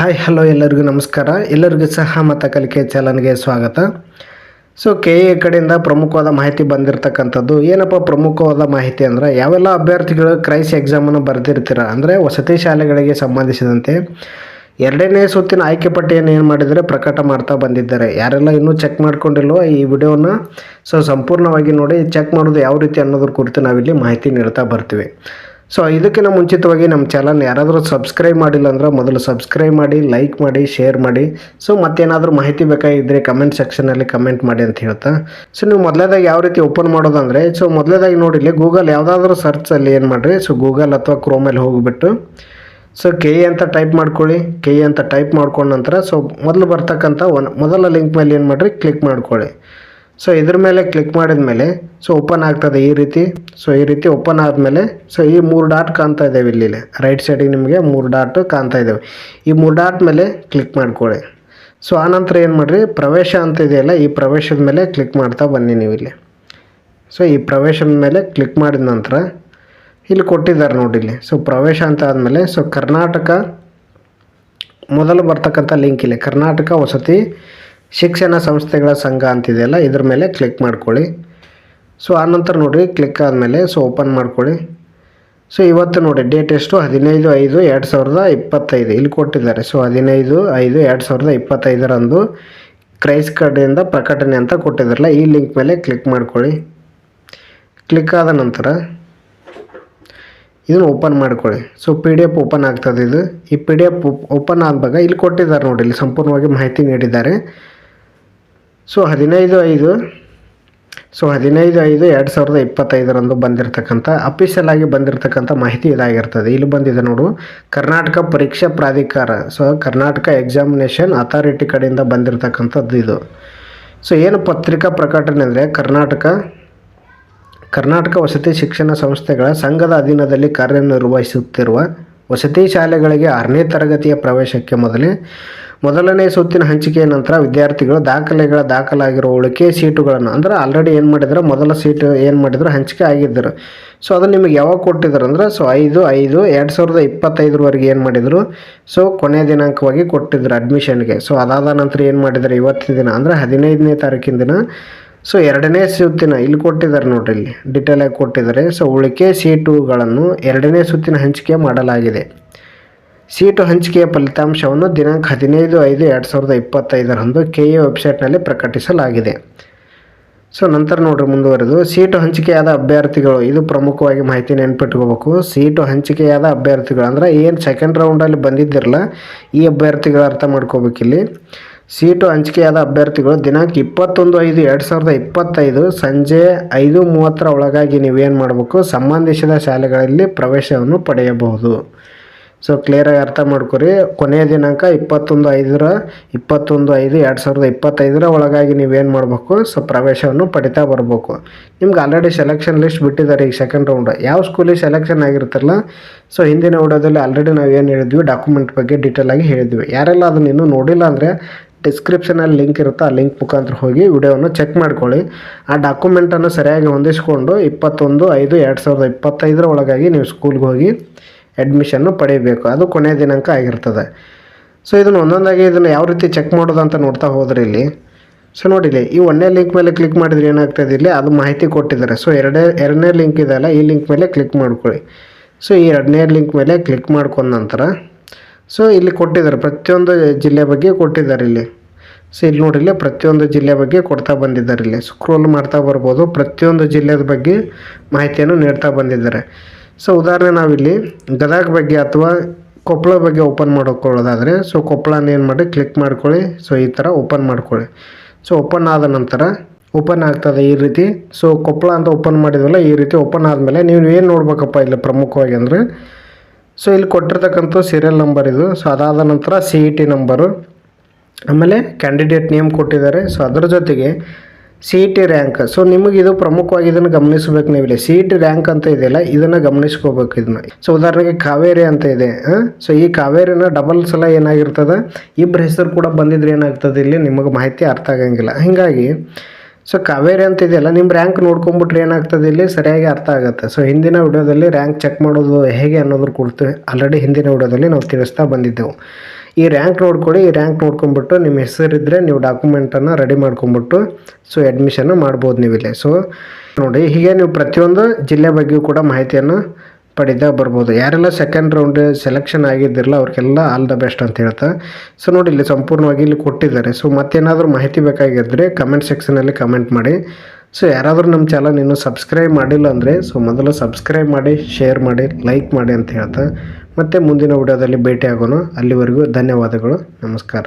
Hi hello ಎಲ್ಲರಿಗೂ ನಮಸ್ಕಾರ. ಎಲ್ಲರಿಗೂ ಸಹ ಮತ ಕಲಿಕೆ ಚಾನಲ್ಗೆ ಸ್ವಾಗತ. ಸೊ ಕೆ ಎ ಕಡೆಯಿಂದ ಪ್ರಮುಖವಾದ ಮಾಹಿತಿ ಬಂದಿರತಕ್ಕಂಥದ್ದು, ಏನಪ್ಪ ಪ್ರಮುಖವಾದ ಮಾಹಿತಿ ಅಂದರೆ, ಯಾವೆಲ್ಲ ಅಭ್ಯರ್ಥಿಗಳು ಕ್ರೈಸ್ ಎಕ್ಸಾಮನ್ನು ಬರೆದಿರ್ತೀರ ಅಂದರೆ, ವಸತಿ ಶಾಲೆಗಳಿಗೆ ಸಂಬಂಧಿಸಿದಂತೆ ಎರಡನೇ ಸುತ್ತಿನ ಆಯ್ಕೆ ಪಟ್ಟಿಯನ್ನು ಏನು ಮಾಡಿದರೆ ಪ್ರಕಟ ಮಾಡ್ತಾ ಬಂದಿದ್ದಾರೆ. ಯಾರೆಲ್ಲ ಇನ್ನೂ ಚೆಕ್ ಮಾಡ್ಕೊಂಡಿಲ್ವೋ ಈ ವಿಡಿಯೋನ ಸೊ ಸಂಪೂರ್ಣವಾಗಿ ನೋಡಿ ಚೆಕ್ ಮಾಡೋದು ಯಾವ ರೀತಿ ಅನ್ನೋದ್ರ ಕುರಿತು ನಾವಿಲ್ಲಿ ಮಾಹಿತಿ ನೀಡ್ತಾ ಬರ್ತೀವಿ. ಸೊ ಇದಕ್ಕಿಂತ ಮುಂಚಿತವಾಗಿ ನಮ್ಮ ಚಾನಲ್ ಯಾರಾದರೂ ಸಬ್ಸ್ಕ್ರೈಬ್ ಮಾಡಿಲ್ಲ ಅಂದ್ರೆ ಮೊದಲು ಸಬ್ಸ್ಕ್ರೈಬ್ ಮಾಡಿ ಲೈಕ್ ಮಾಡಿ ಶೇರ್ ಮಾಡಿ. ಸೊ ಮತ್ತೇನಾದರೂ ಮಾಹಿತಿ ಬೇಕಾಗಿದ್ದರೆ ಕಮೆಂಟ್ ಸೆಕ್ಷನಲ್ಲಿ ಕಮೆಂಟ್ ಮಾಡಿ ಅಂತ ಹೇಳ್ತಾ. ಸೊ ನೀವು ಮೊದಲೇದಾಗಿ ಯಾವ ರೀತಿ ಓಪನ್ ಮಾಡೋದಂದರೆ ಸೊ ಮೊದಲೇದಾಗಿ ನೋಡಿಲ್ಲಿ ಗೂಗಲ್ ಯಾವುದಾದ್ರೂ ಸರ್ಚಲ್ಲಿ ಏನು ಮಾಡಿರಿ? ಸೊ ಗೂಗಲ್ ಅಥವಾ ಕ್ರೋಮಲ್ಲಿ ಹೋಗಿಬಿಟ್ಟು. ಸೊ ಕೆ ಎ ಅಂತ ಟೈಪ್ ಮಾಡ್ಕೊಳ್ಳಿ. ಕೆ ಅಂತ ಟೈಪ್ ಮಾಡ್ಕೊಂಡ ನಂತರ ಸೊ ಮೊದಲು ಬರ್ತಕ್ಕಂಥ ಒನ್, ಮೊದಲ ಲಿಂಕ್ ಮೇಲೆ ಏನು ಮಾಡಿರಿ? ಕ್ಲಿಕ್ ಮಾಡ್ಕೊಳ್ಳಿ. ಸೊ ಇದ್ರ ಮೇಲೆ ಕ್ಲಿಕ್ ಮಾಡಿದ ಮೇಲೆ ಸೊ ಓಪನ್ ಆಗ್ತದೆ ಈ ರೀತಿ. ಸೊ ಈ ರೀತಿ ಓಪನ್ ಆದಮೇಲೆ ಸೊ ಈ ಮೂರು ಡಾಟ್ ಕಾಣ್ತಾ ಇದ್ದಾವೆ ಇಲ್ಲಿ ರೈಟ್ ಸೈಡಿಗೆ ನಿಮಗೆ ಮೂರು ಡಾಟ್ ಕಾಣ್ತಾ ಇದ್ದಾವೆ ಈ ಮೂರು ಡಾಟ್ ಮೇಲೆ ಕ್ಲಿಕ್ ಮಾಡ್ಕೊಳ್ಳಿ. ಸೊ ಆನಂತರ ಏನು ಮಾಡಿರಿ? ಪ್ರವೇಶ ಅಂತ ಇದೆಯಲ್ಲ, ಈ ಪ್ರವೇಶದ ಮೇಲೆ ಕ್ಲಿಕ್ ಮಾಡ್ತಾ ಬನ್ನಿ ನೀವು ಇಲ್ಲಿ. ಸೊ ಈ ಪ್ರವೇಶದ ಮೇಲೆ ಕ್ಲಿಕ್ ಮಾಡಿದ ನಂತರ, ಇಲ್ಲಿ ಕೊಟ್ಟಿದ್ದಾರೆ ನೋಡಿ ಇಲ್ಲಿ. ಸೊ ಪ್ರವೇಶ ಅಂತ ಆದಮೇಲೆ ಸೊ ಕರ್ನಾಟಕ, ಮೊದಲು ಬರ್ತಕ್ಕಂಥ ಲಿಂಕ್ ಇಲ್ಲಿ. ಕರ್ನಾಟಕ ವಸತಿ ಶಿಕ್ಷಣ ಸಂಸ್ಥೆಗಳ ಸಂಘ ಅಂತಿದೆಯಲ್ಲ, ಇದ್ರ ಮೇಲೆ ಕ್ಲಿಕ್ ಮಾಡ್ಕೊಳ್ಳಿ. ಸೊ ಆನಂತರ ನೋಡಿರಿ ಕ್ಲಿಕ್ ಆದಮೇಲೆ ಸೊ ಓಪನ್ ಮಾಡ್ಕೊಳ್ಳಿ. ಸೊ ಇವತ್ತು ನೋಡಿ ಡೇಟ್ ಎಷ್ಟು? ಹದಿನೈದು ಐದು ಎರಡು ಸಾವಿರದ ಇಪ್ಪತ್ತೈದು. ಇಲ್ಲಿ ಕೊಟ್ಟಿದ್ದಾರೆ. ಸೊ ಹದಿನೈದು ಐದು ಎರಡು ಸಾವಿರದ ಇಪ್ಪತ್ತೈದರಂದು ಕ್ರೈಸ್ ಕಡೆಯಿಂದ ಪ್ರಕಟಣೆ ಅಂತ ಕೊಟ್ಟಿದ್ದಾರಲ್ಲ, ಈ ಲಿಂಕ್ ಮೇಲೆ ಕ್ಲಿಕ್ ಮಾಡ್ಕೊಳ್ಳಿ. ಕ್ಲಿಕ್ ಆದ ನಂತರ ಇದನ್ನು ಓಪನ್ ಮಾಡ್ಕೊಳ್ಳಿ. So P D F open ಆಗ್ತದೆ ಇದು. ಈ ಪಿ ಡಿ ಎಫ್ ಓಪನ್ ಆದಾಗ ಇಲ್ಲಿ ಕೊಟ್ಟಿದ್ದಾರೆ ನೋಡಿ, ಇಲ್ಲಿ ಸಂಪೂರ್ಣವಾಗಿ ಮಾಹಿತಿ ನೀಡಿದ್ದಾರೆ. ಸೊ ಹದಿನೈದು ಐದು, ಸೊ ಹದಿನೈದು ಐದು ಎರಡು ಸಾವಿರದ ಇಪ್ಪತ್ತೈದರಂದು ಬಂದಿರತಕ್ಕಂಥ ಅಫಿಷಿಯಲ್ ಆಗಿ ಬಂದಿರತಕ್ಕಂಥ ಮಾಹಿತಿ ಇದಾಗಿರ್ತದೆ. ಇಲ್ಲಿ ಬಂದಿದೆ ನೋಡು. ಕರ್ನಾಟಕ ಪರೀಕ್ಷಾ ಪ್ರಾಧಿಕಾರ, ಸೊ ಕರ್ನಾಟಕ ಎಕ್ಸಾಮಿನೇಷನ್ ಅಥಾರಿಟಿ ಕಡೆಯಿಂದ ಬಂದಿರತಕ್ಕಂಥದ್ದು ಇದು. ಸೊ ಏನು ಪತ್ರಿಕಾ ಪ್ರಕಟಣೆ ಅಂದರೆ ಕರ್ನಾಟಕ ಕರ್ನಾಟಕ ವಸತಿ ಶಿಕ್ಷಣ ಸಂಸ್ಥೆಗಳ ಸಂಘದ ಅಧೀನದಲ್ಲಿ ಕಾರ್ಯನಿರ್ವಹಿಸುತ್ತಿರುವ ವಸತಿ ಶಾಲೆಗಳಿಗೆ ಆರನೇ ತರಗತಿಯ ಪ್ರವೇಶಕ್ಕೆ ಮೊದಲೇ ಮೊದಲನೇ ಸುತ್ತಿನ ಹಂಚಿಕೆಯ ನಂತರ ವಿದ್ಯಾರ್ಥಿಗಳು ದಾಖಲೆಗಳ ದಾಖಲಾಗಿರುವ ಉಳಿಕೆ ಸೀಟುಗಳನ್ನು, ಅಂದ್ರೆ ಆಲ್ರೆಡಿ ಏನು ಮಾಡಿದ್ರು, ಮೊದಲ ಸೀಟು ಏನು ಮಾಡಿದ್ರು, ಹಂಚಿಕೆ ಆಗಿದ್ದರು. ಸೊ ಅದು ನಿಮಗೆ ಯಾವಾಗ ಕೊಟ್ಟಿದ್ರು ಅಂದ್ರೆ ಸೊ ಐದು ಐದು, ಎರಡು ಸಾವಿರದ ಇಪ್ಪತ್ತೈದರವರೆಗೆ ಏನು ಮಾಡಿದರು? ಸೊ ಕೊನೆಯ ದಿನಾಂಕವಾಗಿ ಕೊಟ್ಟಿದ್ರು ಅಡ್ಮಿಷನ್ಗೆ ಸೊ ಅದಾದ ನಂತರ ಏನು ಮಾಡಿದ್ರು ಇವತ್ತಿನ ದಿನ, ಅಂದರೆ ಹದಿನೈದನೇ ತಾರೀಕಿನ ದಿನ ಸೊ ಎರಡನೇ ಸುತ್ತಿನ ಇಲ್ಲಿ ಕೊಟ್ಟಿದ್ದಾರೆ ನೋಡ್ರಿ ಇಲ್ಲಿ. ಡಿಟೇಲ್ ಆಗಿ ಕೊಟ್ಟಿದ್ದಾರೆ. ಸೊ ಉಳಿಕೆ ಸೀಟುಗಳನ್ನು ಎರಡನೇ ಸುತ್ತಿನ ಹಂಚಿಕೆ ಮಾಡಲಾಗಿದೆ. ಸೀಟು ಹಂಚಿಕೆಯ ಫಲಿತಾಂಶವನ್ನು ದಿನಾಂಕ ಹದಿನೈದು ಐದು ಎರಡು ಸಾವಿರದ ಇಪ್ಪತ್ತೈದರಂದು ಕೆ ಎ ವೆಬ್ಸೈಟ್ನಲ್ಲಿ ಪ್ರಕಟಿಸಲಾಗಿದೆ. ಸೊ ನಂತರ ನೋಡ್ರಿ ಮುಂದುವರೆದು. ಸೀಟು ಹಂಚಿಕೆಯಾದ ಅಭ್ಯರ್ಥಿಗಳು, ಇದು ಪ್ರಮುಖವಾಗಿ ಮಾಹಿತಿ ನೆನ್ಪಿಟ್ಕೋಬೇಕು. ಸೀಟು ಹಂಚಿಕೆಯಾದ ಅಭ್ಯರ್ಥಿಗಳು ಅಂದರೆ ಏನು ಸೆಕೆಂಡ್ ರೌಂಡಲ್ಲಿ ಬಂದಿದ್ದಿರಲ್ಲ, ಈ ಅಭ್ಯರ್ಥಿಗಳು ಅರ್ಥ ಮಾಡ್ಕೋಬೇಕಿಲ್ಲಿ. ಸೀಟು ಹಂಚಿಕೆಯಾದ ಅಭ್ಯರ್ಥಿಗಳು ದಿನಾಂಕ ಇಪ್ಪತ್ತೊಂದು ಐದು ಎರಡು ಸಾವಿರದ ಇಪ್ಪತ್ತೈದು ಸಂಜೆ ಐದು ಮೂವತ್ತರ ಒಳಗಾಗಿ ನೀವೇನು ಮಾಡಬೇಕು? ಸಂಬಂಧಿಸಿದ ಶಾಲೆಗಳಲ್ಲಿ ಪ್ರವೇಶವನ್ನು ಪಡೆಯಬಹುದು. ಸೊ ಕ್ಲಿಯರಾಗಿ ಅರ್ಥ ಮಾಡ್ಕೊರಿ. ಕೊನೆಯ ದಿನಾಂಕ ಇಪ್ಪತ್ತೊಂದು ಐದರ, ಇಪ್ಪತ್ತೊಂದು ಐದು ಎರಡು ಸಾವಿರದ ಇಪ್ಪತ್ತೈದರ ಒಳಗಾಗಿ ನೀವೇನು ಮಾಡಬೇಕು? ಸೊ ಪ್ರವೇಶವನ್ನು ಪಡಿತಾ ಬರಬೇಕು. ನಿಮ್ಗೆ ಆಲ್ರೆಡಿ ಸೆಲೆಕ್ಷನ್ ಲಿಸ್ಟ್ ಬಿಟ್ಟಿದ್ದಾರೆ ಈಗ ಸೆಕೆಂಡ್ ರೌಂಡ್ ಯಾವ ಸ್ಕೂಲಿಗೆ ಸೆಲೆಕ್ಷನ್ ಆಗಿರುತ್ತಲ್ಲ? ಸೊ ಹಿಂದಿನ ವಿಡಿಯೋದಲ್ಲಿ ಆಲ್ರೆಡಿ ನಾವು ಏನು ಹೇಳಿದ್ವಿ? ಡಾಕ್ಯುಮೆಂಟ್ ಬಗ್ಗೆ ಡೀಟೇಲಾಗಿ ಹೇಳಿದ್ವಿ. ಯಾರೆಲ್ಲ ಅದನ್ನ ಇನ್ನೂ ನೋಡಿಲ್ಲ ಅಂದರೆ ಡಿಸ್ಕ್ರಿಪ್ಷನಲ್ಲಿ ಲಿಂಕ್ ಇರುತ್ತೆ, ಆ ಲಿಂಕ್ ಮುಖಾಂತರ ಹೋಗಿ ವಿಡಿಯೋವನ್ನು ಚೆಕ್ ಮಾಡ್ಕೊಳ್ಳಿ. ಆ ಡಾಕ್ಯುಮೆಂಟನ್ನು ಸರಿಯಾಗಿ ಹೊಂದಿಸ್ಕೊಂಡು ಇಪ್ಪತ್ತೊಂದು ಐದು ಎರಡು ಸಾವಿರದ ಇಪ್ಪತ್ತೈದರ ಒಳಗಾಗಿ ನೀವು ಸ್ಕೂಲ್ಗೆ ಹೋಗಿ ಅಡ್ಮಿಷನ್ನು ಪಡೆಯಬೇಕು. ಅದು ಕೊನೆಯ ದಿನಾಂಕ ಆಗಿರ್ತದೆ. ಸೊ ಇದನ್ನು ಒಂದೊಂದಾಗಿ ಇದನ್ನು ಯಾವ ರೀತಿ ಚೆಕ್ ಮಾಡೋದು ಅಂತ ನೋಡ್ತಾ ಹೋದ್ರೆ ಇಲ್ಲಿ. ಸೊ ನೋಡಿಲಿ ಈ ಒಂದನೇ ಲಿಂಕ್ ಮೇಲೆ ಕ್ಲಿಕ್ ಮಾಡಿದ್ರೆ ಏನಾಗ್ತದೆ ಇಲ್ಲಿ? ಅದು ಮಾಹಿತಿ ಕೊಟ್ಟಿದ್ದಾರೆ. ಸೊ ಎರಡೇ, ಎರಡನೇ ಲಿಂಕ್ ಇದೆಯಲ್ಲ ಈ ಲಿಂಕ್ ಮೇಲೆ ಕ್ಲಿಕ್ ಮಾಡ್ಕೊಳ್ಳಿ. ಸೊ ಈ ಎರಡನೇ ಲಿಂಕ್ ಮೇಲೆ ಕ್ಲಿಕ್ ಮಾಡ್ಕೊಂಡ ನಂತರ ಸೊ ಇಲ್ಲಿ ಕೊಟ್ಟಿದ್ದಾರೆ. ಪ್ರತಿಯೊಂದು ಜಿಲ್ಲೆ ಬಗ್ಗೆ ಕೊಟ್ಟಿದ್ದಾರೆ ಇಲ್ಲಿ. ಸೊ ಇಲ್ಲಿ ನೋಡಿ, ಇಲ್ಲಿ ಪ್ರತಿಯೊಂದು ಜಿಲ್ಲೆ ಬಗ್ಗೆ ಕೊಡ್ತಾ ಬಂದಿದ್ದಾರೆ ಇಲ್ಲಿ. ಸ್ಕ್ರೋಲ್ ಮಾಡ್ತಾ ಬರ್ಬೋದು. ಪ್ರತಿಯೊಂದು ಜಿಲ್ಲೆದ ಬಗ್ಗೆ ಮಾಹಿತಿಯನ್ನು ನೀಡ್ತಾ ಬಂದಿದ್ದಾರೆ. ಸೊ ಉದಾಹರಣೆ ನಾವಿಲ್ಲಿ ಗದಗ ಬಗ್ಗೆ ಅಥವಾ ಕೊಪ್ಪಳ ಬಗ್ಗೆ ಓಪನ್ ಮಾಡ್ಕೊಳ್ಳೋದಾದರೆ ಸೊ ಕೊಪ್ಪಳನ ಏನು ಮಾಡಿ ಕ್ಲಿಕ್ ಮಾಡ್ಕೊಳ್ಳಿ. ಸೊ ಈ ಥರ ಓಪನ್ ಮಾಡ್ಕೊಳ್ಳಿ. ಸೊ ಓಪನ್ ಆದ ನಂತರ ಓಪನ್ ಆಗ್ತದೆ ಈ ರೀತಿ. ಸೊ ಕೊಪ್ಪಳ ಅಂತ ಓಪನ್ ಮಾಡಿದ್ವಲ್ಲ, ಈ ರೀತಿ ಓಪನ್ ಆದಮೇಲೆ ನೀವು ಏನು ನೋಡ್ಬೇಕಪ್ಪ ಇಲ್ಲಿ ಪ್ರಮುಖವಾಗಿ ಅಂದರೆ ಸೊ ಇಲ್ಲಿ ಕೊಟ್ಟಿರ್ತಕ್ಕಂಥ ಸೀರಿಯಲ್ ನಂಬರ್ ಇದು. ಸೊ ಅದಾದ ನಂತರ ಸಿ ಇ ಟಿ ನಂಬರು ಆಮೇಲೆ ಕ್ಯಾಂಡಿಡೇಟ್ ನೇಮ್ ಕೊಟ್ಟಿದ್ದಾರೆ. ಸೊ ಅದರ ಜೊತೆಗೆ C E T rank so ನಿಮಗೆ ಇದು ಪ್ರಮುಖವಾಗಿ ಇದನ್ನು ಗಮನಿಸಬೇಕು ನೀವು ಸಿ ಇ ಟಿ ರ್ಯಾಂಕ್ ಅಂತ ಇದೆಯಲ್ಲ, ಇದನ್ನು ಗಮನಿಸ್ಕೋಬೇಕು ಇದನ್ನ. ಸೊ ಉದಾಹರಣೆಗೆ ಕಾವೇರಿ ಅಂತ ಇದೆ. ಸೊ ಈ ಕಾವೇರಿನ ಡಬಲ್ ಸಲ ಏನಾಗಿರ್ತದೆ? ಇಬ್ಬರ ಹೆಸರು ಕೂಡ ಬಂದಿದ್ರೆ ಏನಾಗ್ತದೆ ಇಲ್ಲಿ? ನಿಮಗೆ ಮಾಹಿತಿ ಅರ್ಥ ಆಗಂಗಿಲ್ಲ. ಹೀಗಾಗಿ ಸೊ ಕಾವೇರಿ ಅಂತ ಇದೆಯಲ್ಲ ನಿಮ್ಮ ರ್ಯಾಂಕ್ ನೋಡ್ಕೊಂಬಿಟ್ರೆ ಏನಾಗ್ತದೆ ಇಲ್ಲಿ? ಸರಿಯಾಗಿ ಅರ್ಥ ಆಗುತ್ತೆ. ಸೊ ಹಿಂದಿನ ವಿಡಿಯೋದಲ್ಲಿ ರ್ಯಾಂಕ್ ಚೆಕ್ ಮಾಡೋದು ಹೇಗೆ ಅನ್ನೋದ್ರ ಕುರಿತು ಆಲ್ರೆಡಿ ಹಿಂದಿನ ವಿಡಿಯೋದಲ್ಲಿ ನಾವು ತಿಳಿಸ್ತಾ ಬಂದಿದ್ದೆವು. ಈ ರ್ಯಾಂಕ್ ನೋಡ್ಕೊಳ್ಳಿ ಈ ರ್ಯಾಂಕ್ ನೋಡ್ಕೊಂಬಿಟ್ಟು ನಿಮ್ಮ ಹೆಸರಿದ್ದರೆ ನೀವು ಡಾಕ್ಯುಮೆಂಟನ್ನು ರೆಡಿ ಮಾಡ್ಕೊಂಬಿಟ್ಟು ಸೊ ಅಡ್ಮಿಷನ್ನು ಮಾಡ್ಬೋದು ನೀವು ಸೊ ನೋಡಿ, ಹೀಗೆ ನೀವು ಪ್ರತಿಯೊಂದು ಜಿಲ್ಲೆ ಬಗ್ಗೆಯೂ ಕೂಡ ಮಾಹಿತಿಯನ್ನು ಪಡೆದ ಬರ್ಬೋದು. ಯಾರೆಲ್ಲ ಸೆಕೆಂಡ್ ರೌಂಡ್ ಸೆಲೆಕ್ಷನ್ ಆಗಿದ್ದಿರಲ್ಲ, ಅವ್ರಿಗೆಲ್ಲ ಆಲ್ ದ ಬೆಸ್ಟ್ ಅಂತ ಹೇಳ್ತಾ. ಸೊ ನೋಡಿ, ಇಲ್ಲಿ ಸಂಪೂರ್ಣವಾಗಿ ಇಲ್ಲಿ ಕೊಟ್ಟಿದ್ದಾರೆ. ಸೊ ಮತ್ತೇನಾದರೂ ಮಾಹಿತಿ ಬೇಕಾಗಿದ್ದರೆ ಕಮೆಂಟ್ ಸೆಕ್ಷನಲ್ಲಿ ಕಮೆಂಟ್ ಮಾಡಿ. ಸೊ ಯಾರಾದರೂ ನಮ್ಮ ಚಾನಲ್ ಇನ್ನೂ ಸಬ್ಸ್ಕ್ರೈಬ್ ಮಾಡಿಲ್ಲ ಅಂದರೆ ಸೊ ಮೊದಲು ಸಬ್ಸ್ಕ್ರೈಬ್ ಮಾಡಿ ಶೇರ್ ಮಾಡಿ ಲೈಕ್ ಮಾಡಿ ಅಂತ ಹೇಳ್ತಾ. ಮತ್ತೆ ಮುಂದಿನ ವಿಡಿಯೋದಲ್ಲಿ ಭೇಟಿ ಆಗೋಣ ಅಲ್ಲಿವರೆಗೂ ಧನ್ಯವಾದಗಳು. ನಮಸ್ಕಾರ.